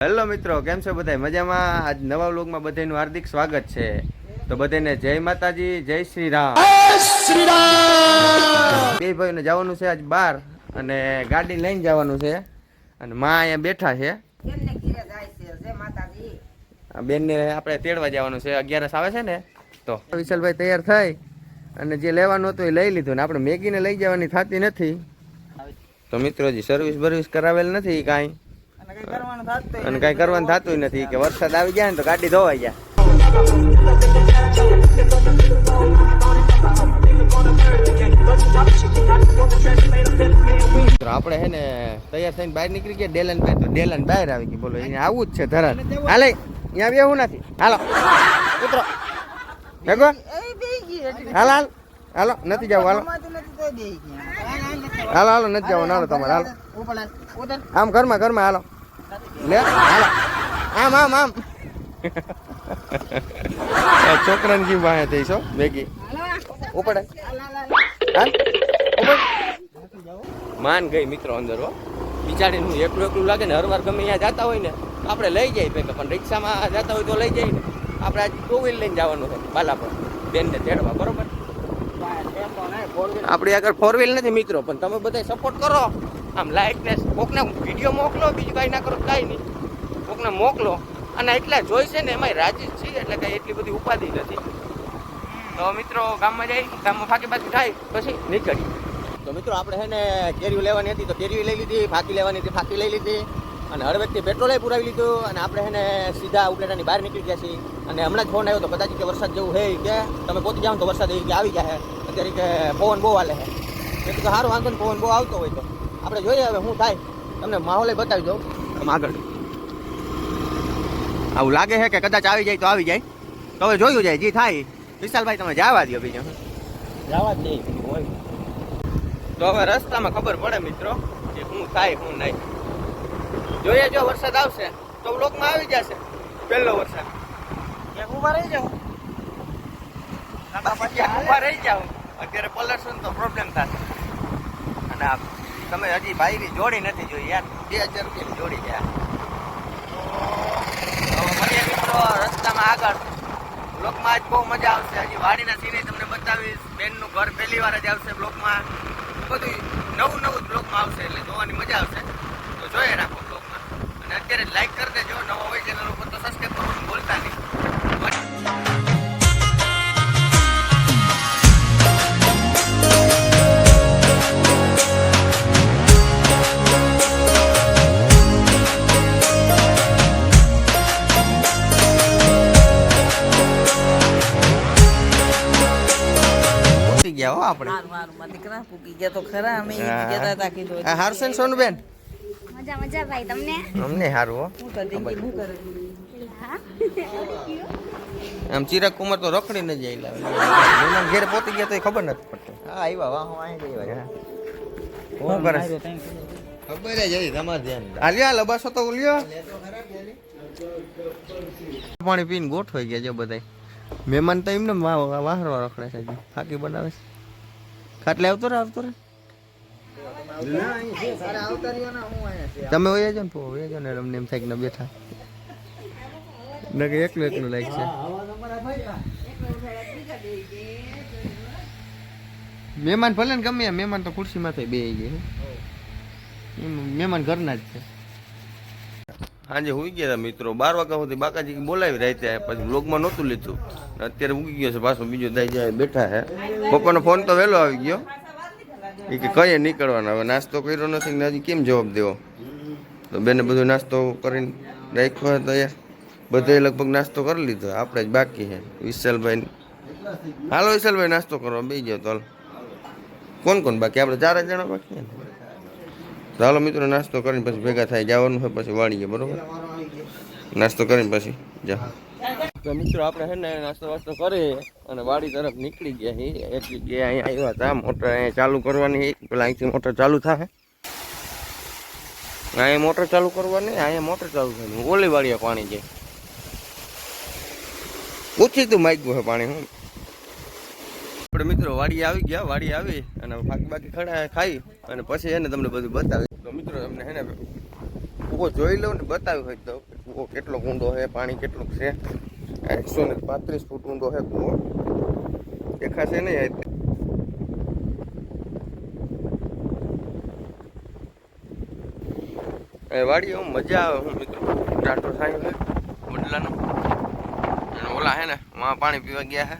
Hello મિત્રો કેમ છો બધા મજામાં? આજ નવા વ્લોગમાં બધાનું હાર્દિક સ્વાગત છે. તો બધાને જય માતાજી જય શ્રી રામ બે ભાઈને જવાનું છે આજ બાર અને ગાડી લઈને જવાનું છે. અને માં અહીંયા બેઠા છે. કેમને ઘીરે જાય છે? જય માતાજી. આ બેનને આપણે તેડવા જવાનું છે. અગિયારસ આવે છે ને? તો વિશાલભાઈ તૈયાર થાય અને જે લેવાનું હતું એ લઈ લીધું ને આપણે મેગીને લઈ જવાની થતી નથી. તો મિત્રો જે સર્વિસ બર્વિસ કરાવેલ નથી કાંઈ. અને કઈ કરવાનું થતું નથી. કે વરસાદ આવી ગયા ને તો ગાડી ધોવાઈ ગયા. આપણે હે ને તૈયાર થઈને બહાર નીકળી ગયા. ડેલન ભાઈ તો ડેલન બહાર આવી ગઈ. બોલો અહીંયા આવું જ છે ધરાન. હાલે અહીંયા બેવું નથી. હાલો ઉતરો. ભેગો. હાલ હાલ. હાલો નથી જવું હાલો. હાલો હાલો નથી જવું. હાલો તમારે. હાલો. આમ ઘરમાં ઘરમાં હાલો. લે હાલો. આમ આમ આમ. છોકરાને કેમ વાહે થઈ છો? મેગી ઉપડે માન ગઈ મિત્રો અંદર હો. બિચારીને હું એકલું એકલું લાગે ને હરવાર ગમે અહીંયા જતા હોય ને આપણે લઈ જઈએ ભેગા પણ રિક્ષામાં જતા હોય તો લઈ જઈએ ને. આપણે આજ ટુ વ્હીલ લઈને જવાનું છે બાલા પર બેનને તેડવા બરોબર. આપણી આગળ ફોર વ્હીલ નથી મિત્રો પણ તમે બધા સપોર્ટ કરો. આમ લાઇટનેસ કોકને વીડિયો મોકલો, બીજું કાંઈ ના કરો, કાંઈ નહીં. કોકને મોકલો. અને એટલા જોઈ છે ને એમાં રાજી જ છીએ, એટલે કાંઈ એટલી બધી ઉપાધિ નથી. તો મિત્રો, ગામમાં જઈ ગામમાં ફાંકી પાછી થાય, પછી નીકળી તો મિત્રો, આપણે હે ને કેરીઓ લેવાની હતી, તો કેરીઓ લઈ લીધી, ફાકી લેવાની હતી, ફાંકી લઈ લીધી. અને હળવેકથી પેટ્રોલે પુરાવી લીધું, અને આપણે હે ને સીધા ઉપલેટાની બહાર નીકળી ગયા છીએ. અને હમણાં જ ફોન આવ્યો તો કદાચ કે વરસાદ જેવું હે કે તમે પહોંચી જાઓ તો વરસાદ એ કે આવી જાય અત્યારે કે પવન બહુ હાલે છે એટલે કીધું સારું વાંધો ને પવન બહુ આવતો હોય તો. આપણે જોઈએ હવે શું થાય. તમને માહોલ બતાવી દઉં. આમ આગળ. આવું લાગે છે કે કદાચ આવી જાય તો આવી જાય. તો હવે જોયું જાય જે થાય. વિશાલભાઈ તમે જવા દો બીજો. જવા જ નહીં હોય. તો હવે રસ્તામાં ખબર પડે મિત્રો કે શું થાય શું નહીં. જોઈએ જો વરસાદ આવશે તો બ્લોકમાં આવી જશે. પહેલો વરસાદ. કે ઊભા રહી જાઉં પછી આ રહી જાવ અત્યારે પલળશું તો પ્રોબ્લેમ થશે. અને આ તમે હજી ભાઈની જોડી નથી જોઈ યાર. બે હજાર રૂપિયાની જોડી છે. મળીએ મિત્રો રસ્તામાં આગળ. બ્લોકમાં આજ બહુ મજા આવશે. હજી વાડીના સીને તમને બતાવીશ. બેનનું ઘર પહેલી જ આવશે બ્લોકમાં. બધું નવું નવું બ્લોકમાં આવશે એટલે જોવાની મજા આવશે. તો જોઈએ રાખો બ્લોકમાં. અને અત્યારે લાઈક કરી દેજો. નવો હોય ચેનલ આપણે. દીકરા પૂકી ગયા તો ખરા. અમે ઈ જ હા. કહેતા હતા કીધું હારસન સોનુબેન? મજા મજા ભાઈ તમને? અમને હારું હો. હું તો દીકરી કરે? આમ ચિરાગ કુમાર તો રખડી જ આયેલા મહેમાન ઘેર પોતી ગયા તો ખબર નથી પડતી. હા આવ્યા વાહ હું. અહીં જઈ આવ્યા કરે ખબર જ હતી તમારે ધ્યાન આલ્યા લબાસો તો ઉલ્યો પાણી પીને ગોઠવાઈ ગયા છે બધાય. મહેમાન તો એમને વાહરવા રખડે છે. ફાકી બનાવે છે. ખાટલે આવતો રે આવતો રે તમે હોય જો ને પો, હોય જો ને અમને એમ થાય કે બેઠા. ન કે એકલું એકલું લાઈક છે. મહેમાન ભલે ને ગમે, મહેમાન તો ખુરશીમાં થઈ બે ગયા મહેમાન ઘરના જ છે. સાંજે ઉગી ગયા હતા મિત્રો. બાર વાગ્યા સુધી બાકાજી બોલાવી રાતે પછી બ્લોગમાં નહોતું લીધું. અત્યારે ઉગી ગયો છે, પાછો બીજો દાઈ જાય બેઠા છે પપ્પાનો ફોન તો વહેલો આવી ગયો. એ કે કઈ નીકળવાના? હવે નાસ્તો કર્યો નથી ને હજી કેમ જવાબ દેવો? તો બેને બધો નાસ્તો કરીને રાખ્યો હતો યાર બધાએ લગભગ નાસ્તો કરી લીધો. આપણે જ બાકી છે વિશાલભાઈ હાલો વિશાલભાઈ, નાસ્તો કરવા બે જાઓ તો કોણ કોણ બાકી? આપણે ચાર જણા બાકી હાલો મિત્રો, નાસ્તો કરીને પછી ભેગા થાય, જવાનું હોય પછી વાળીએ, બરોબર? નાસ્તો કરીને પછી, જા. તો મિત્રો, આપણે હે ને નાસ્તો વાસ્તો કરી અને વાડી તરફ નીકળી ગયા છીએ. એટલી ગયા અહીંયા આવ્યા હતા, મોટર અહીંયા ચાલુ કરવાની પેલા અહીંથી મોટર ચાલુ થાય અહીંયા મોટર ચાલુ કરવાની, અહીંયા મોટર ચાલુ થાય. ઓલી વાળીએ પાણી જાય પૂછી તું માગ્યું છે પાણી, હું. આપણે મિત્રો વાડી આવી ગયા વાડી આવી અને બાકી બાકી ખડા ખાઈ અને પછી એને તમને બધું બતાવી મિત્રો, તમને હે ને ઊભો જોઈ લઉં ને બતાવ્યું હોય તો કૂવો કેટલો ઊંડો છે, પાણી કેટલું છે. એકસો ને પાંત્રીસ ફૂટ ઊંડો છે કૂવો. દેખાશે નહીં એ વાડી હું મજા આવે હું મિત્રો. ટાટો થાય છે વડલાનો અને ઓલા હે ને વાં પાણી પીવા ગયા હે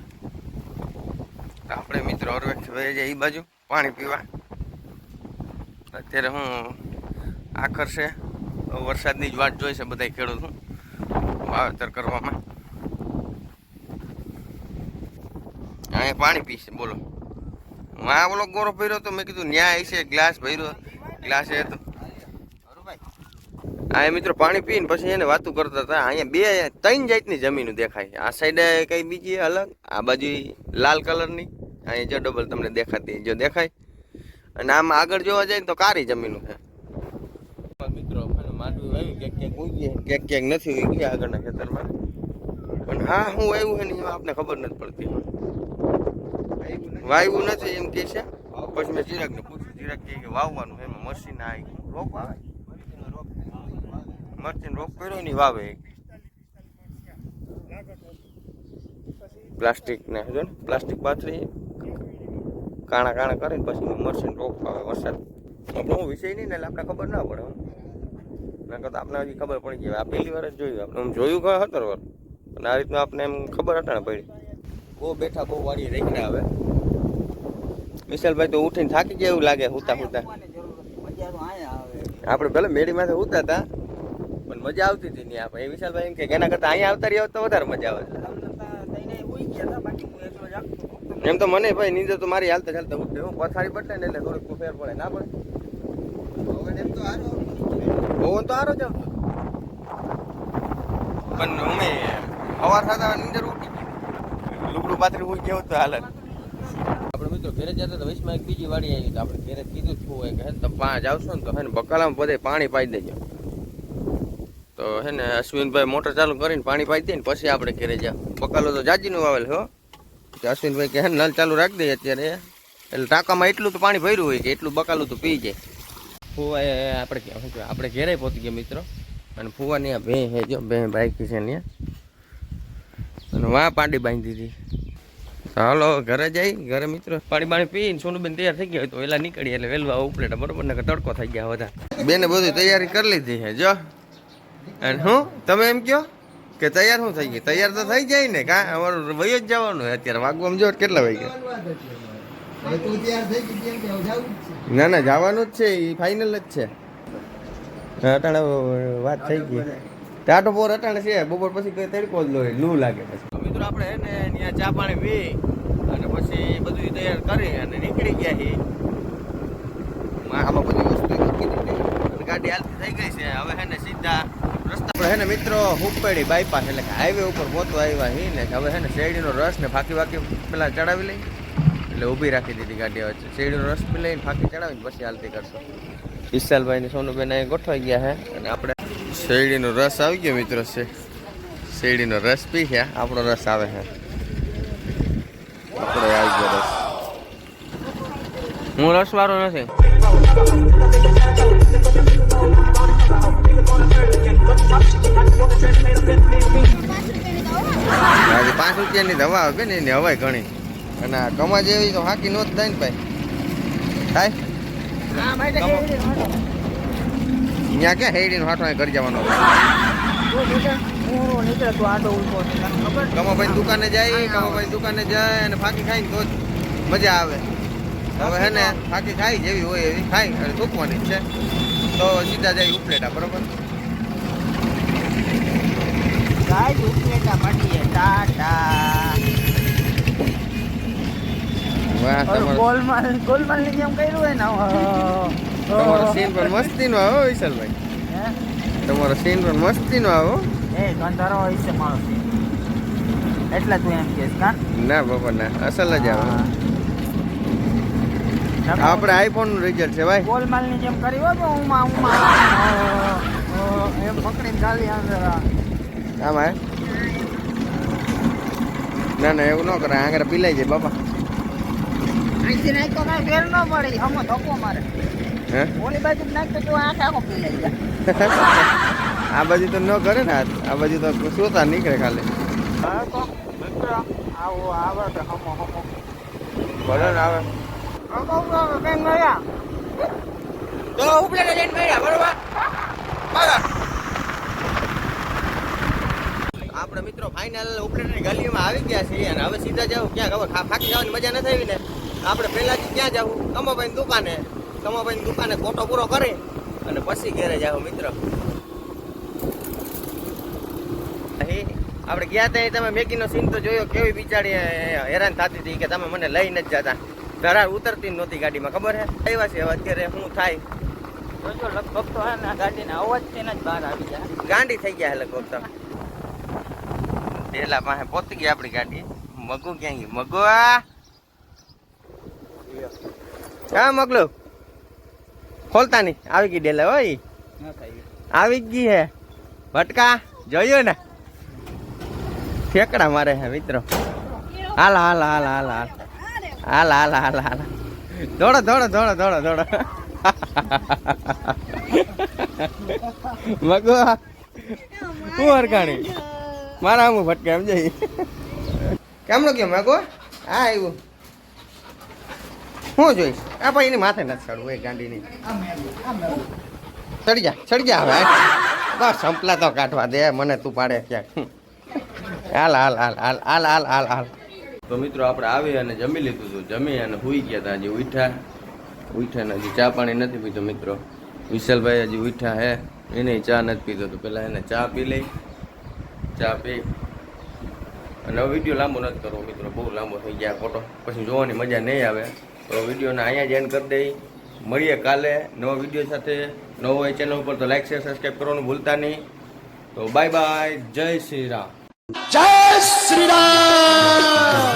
આપણે મિત્રો અરવેક્ષ વહી જાય એ બાજુ પાણી પીવા. અત્યારે હું આખર છે વરસાદની જ વાટ જોઈ છે બધા ખેડૂતો. વાવેતર કરવામાં. અહીંયા પાણી પીશે બોલો. હા આ ઓલો ગોરો ભર્યો તો મેં કીધું ન્યાય છે ગ્લાસ ભર્યો. ગ્લાસ એ તો. આ મિત્રો પાણી પીને પછી એને વાતું કરતા હતા. અહીંયા બે, ત્રણ જાતની જમીન દેખાય આ સાઈડે કઈ બીજી અલગ, આ બાજુ લાલ કલરની. અહીંયા જો ડબલ તમને દેખાતી જો દેખાય. અને આમ આગળ જોવા જાય તો કારી જમીન છે. ક્યાંક ક્યાંક ક્યાંક નથી ઉગી આગળના ખેતરમાં. પણ હા, હું આવ્યું છે ને એમાં આપને ખબર નથી પડતી. વાવ્યું નથી એમ કે છે. પછી મેં ચિરાગને પૂછ્યું, ચિરાગ કે વાવવાનું એમાં મશીન આ રોપ આવે. મરચી રોપ કર્યો ને વાવે પ્લાસ્ટિક ને જો ને, પ્લાસ્ટિક પાથરી કાણા કાણા કરીને પછી મશીન રોપ આવે વરસાદ. આપણો વિષય નહીં ને એટલે આપણે ખબર ના પડે નકર તો આપણે હજી ખબર પડી ગઈ. આ પહેલી વાર જ જોયું. આપણે આમ જોયું કે સત્તર વાર. અને આ રીતનું આપણે એમ ખબર અટાણે પડી. બહુ બેઠા, બહુ વાળી રેખડા આવે વિશાલભાઈ તો ઉઠીને થાકી ગયા એવું લાગે, હુતા હુતા. આપણે ભલે મેળી માથે ઉતા હતા, પણ મજા આવતી હતી નહીં આપણે વિશાલભાઈ એમ કે એના કરતા અહીંયા આવતા રહ્યા હોત તો વધારે મજા આવે. હતા હતો. એમ તો મને ભાઈ નીંદર તો મારી હાલતા ચાલતા ઉઠે. હું પથારી બદલે ને એટલે થોડીક ફેર પડે. ના પડે. એમ તો હારો. પવન તો સારો જ આવતો પણ અમે સવાર થતા નીંદર ઉઠી ગઈ. લુગડું પાથરી ઉઠી ગયો તો હાલત. આપણે મિત્રો ઘેરે જતા તો વૈશમાં એક બીજી વાડી આવી તો આપણે ઘરે કીધું જ હોય કે હે ને પાંચ આવશો ને તો હે ને બકાલામાં બધે પાણી પાઈ દેજો. તો હે ને અશ્વિનભાઈ મોટર ચાલુ કરીને પાણી પાઈ દે ને પછી આપણે ઘરે જાવ બકાલો તો જાજીનું વાવેલ હો. અશ્વિનભાઈ કે હે ને નલ ચાલુ રાખી દઈએ અત્યારે. એટલે ટાંકામાં એટલું તો પાણી ભર્યું હોય કે એટલું બકાલું તો પી જાય. ફુવા આપણે કહેવાય, આપણે ઘેરે પહોંચી ગયા મિત્રો. અને ફુવાની આ ભેં હે જો ભેં બાઈક છે ને અને વાં પાડી બાંધી દીધી હાલો ઘરે જઈ ઘરે મિત્રો. પાણી પાણી પીને સોનુબેન તૈયાર થઈ ગયા હોય તો વહેલા નીકળીએ એટલે વહેલું ઉપલેટા બરોબર ને તડકો થઈ ગયા બધા. બેને બધી તૈયારી કરી લીધી છે જો. અને હું તમે એમ કયો કે તૈયાર શું થઈ ગઈ તૈયાર તો થઈ જાય ને કા અમારું વયો જ જવાનું અત્યારે વાગવામાં જો કેટલા વાગ્યા? ના ના જવાનું જ છે એ ફાઇનલ જ છે. અટાણે વાત થઈ ગઈ. ટાટો પોર અટાણે છે બપોર પછી કઈ તડકો જ લોહી લૂ લાગે પછી. મિત્રો આપણે હે ને ત્યાં ચા પાણી પી અને પછી બધું તૈયાર કરી અને નીકળી ગયા છીએ. આમાં બધી વસ્તુ ગાડી હાલતી થઈ ગઈ છે. હવે હે ને સીધા રસ્તા આપણે હે ને મિત્રો હુપેડી બાયપાસ એટલે કે હાઈવે ઉપર પહોંચવા આવ્યા હી ને. હવે હે ને શેરડીનો રસ ને ફાકી વાકી પેલા ચડાવી લઈ એટલે ઊભી રાખી દીધી ગાડી વચ્ચે. શેરડીનો રસ પી લઈને ફાકી ચડાવીને પછી હાલતી કરશો. વિશાલભાઈ ને સોનુબેન અહીં ગોઠવાઈ ગયા છે અને આપણે શેરડીનો રસ આવી ગયો મિત્રો છે. શેરડીનો રસ પી છે. આપણો રસ આવે છે. આપણો આવી ગયો રસ. હું રસ વાળો નથી પાંચ રૂપિયાની દવા આવે ને એની હવાય ઘણી. અને આ કમા જેવી તો હાકી નો થાય ને ભાઈ. થાય? ત્યાં ક્યાં હેડીનો હાટો ઘર જવાનો? કમાભાઈ દુકાને જાય કમાભાઈ દુકાને જાય અને ફાકી ખાઈને તો જ મજા આવે. હવે હે ને ફાકી ખાઈ જેવી હોય એવી ખાઈ અને થૂકવાની જ છે. તો સીધા જાય ઉપલેટા બરોબર? ગાય ઉપલેટા મળીએ ટાટા. વાહ તમારો ગોલમાલ ગોલમાલની જેમ કર્યું હોય ને તમારો સીન પણ મસ્તીનો આવો વિશાલભાઈ. તમારો સીન પણ મસ્તીનો આવો. એ ગંધારો હોય છે મારો સીન. એટલે તું એમ કહેશ કા? ના બાપા ના. અસલ જ આવે. આપણે આઈફોનનું રિઝલ્ટ છે ભાઈ. ગોલમાલની જેમ કરી હોય ઉમા એમ પકડીને ગાલી અંદર આમ ના ના એવું ન કરે આગળ પીલાઈ જાય બાપા. અહીંથી નાખ તો કાંઈ ફેર ન પડે હમો ધક્કો મારે. હે? ઓલી બાજુ નાખ તો તું આંખ આખો પી લઈ જા આ બાજુ તો ન કરે ને આ બાજુ તો સોતા નીકળે ખાલી. હા તો મિત્ર આવો આવે તો હમો હમો. ભલે ને આવે. કઈ તો મળ્યા બરોબર બરાબર આપણે મિત્રો ફાઇનલ ઉપલેટની ગલીમાં આવી ગયા છીએ અને હવે સીધા જાવ ક્યાં ખબર ખા- થાકી જવાની મજા નથી આવી ને. આપણે પહેલાથી ક્યાં જવું કમાભાઈ દુકાને. કમાભાઈ દુકાને ખોટો પૂરો કરી અને પછી ઘરે જાવ મિત્ર. અહીં આપણે ગયા ત્યાં તમે મેગીનો સીન તો જોયો કેવી બિચારી હેરાન થતી હતી કે તમે મને લઈ નથી જતા. ધરાર ઉતરતી નહોતી ગાડીમાં ખબર હે? આવ્યા છે અત્યારે શું થાય. જોજો લગભગ તો હે ગાડીના અવાજ તેના જ બહાર આવી જાય. ગાંડી થઈ ગયા લગભગ તો. પહેલા પાસે પહોંચી ગઈ આપણી ગાડી. મગો ક્યાં ગઈ મગો આ! હા મગલો ખોલતા નહીં. આવી ગઈ ડેલે હોય. આવી ગઈ હે. ભટકા જોયું ને? ફેકડા મારે હે મિત્રો. હાલ હાલ હાલ હાલ હાલ. હાલ હાલ હાલ હાલ. દોડો દોડો દોડો દોડો દોડો. મગુ. હું હરકાણી મારા હું ભટકે એમ જઈ કેમનો કેમ મગો? હા આવ્યું. હું જોઈશ? આ ભાઈ એની માથે નથી ચડવું, એ ગાંડીની. ચડી જા ચડી જા હવે. બસ, સંપલા તો કાઢવા દે, મને તું પાડે ક્યાંક. હાલ હાલ હાલ હાલ હાલ હાલ હાલ હાલ. તો મિત્રો, આપણે આવી અને જમી લીધું હતું જમી અને હુઈ ગયા હતા હજી ઉઠ્યા. ઉઠ્યા ને હજી ચા પાણી નથી પીતો મિત્રો. વિશાલભાઈ હજી ઉઠ્યા હે. એને ચા નથી પીધો તો પેલા એને ચા પી લઈ. ચા પી. અને વીડિયો લાંબો નથી કરવો મિત્રો. બહુ લાંબો થઈ ગયા ફોટો. પછી જોવાની મજા નહીં આવે. તો વિડીયોને અહીંયા જ એન્ડ કરી દઈ. મળીએ કાલે નવો વીડિયો સાથે, નવો એ ચેનલ ઉપર તો લાઈક શેર સબસ્ક્રાઈબ કરવાનું ભૂલતા નહીં. તો બાય બાય જય શ્રી રામ. જય શ્રી રામ!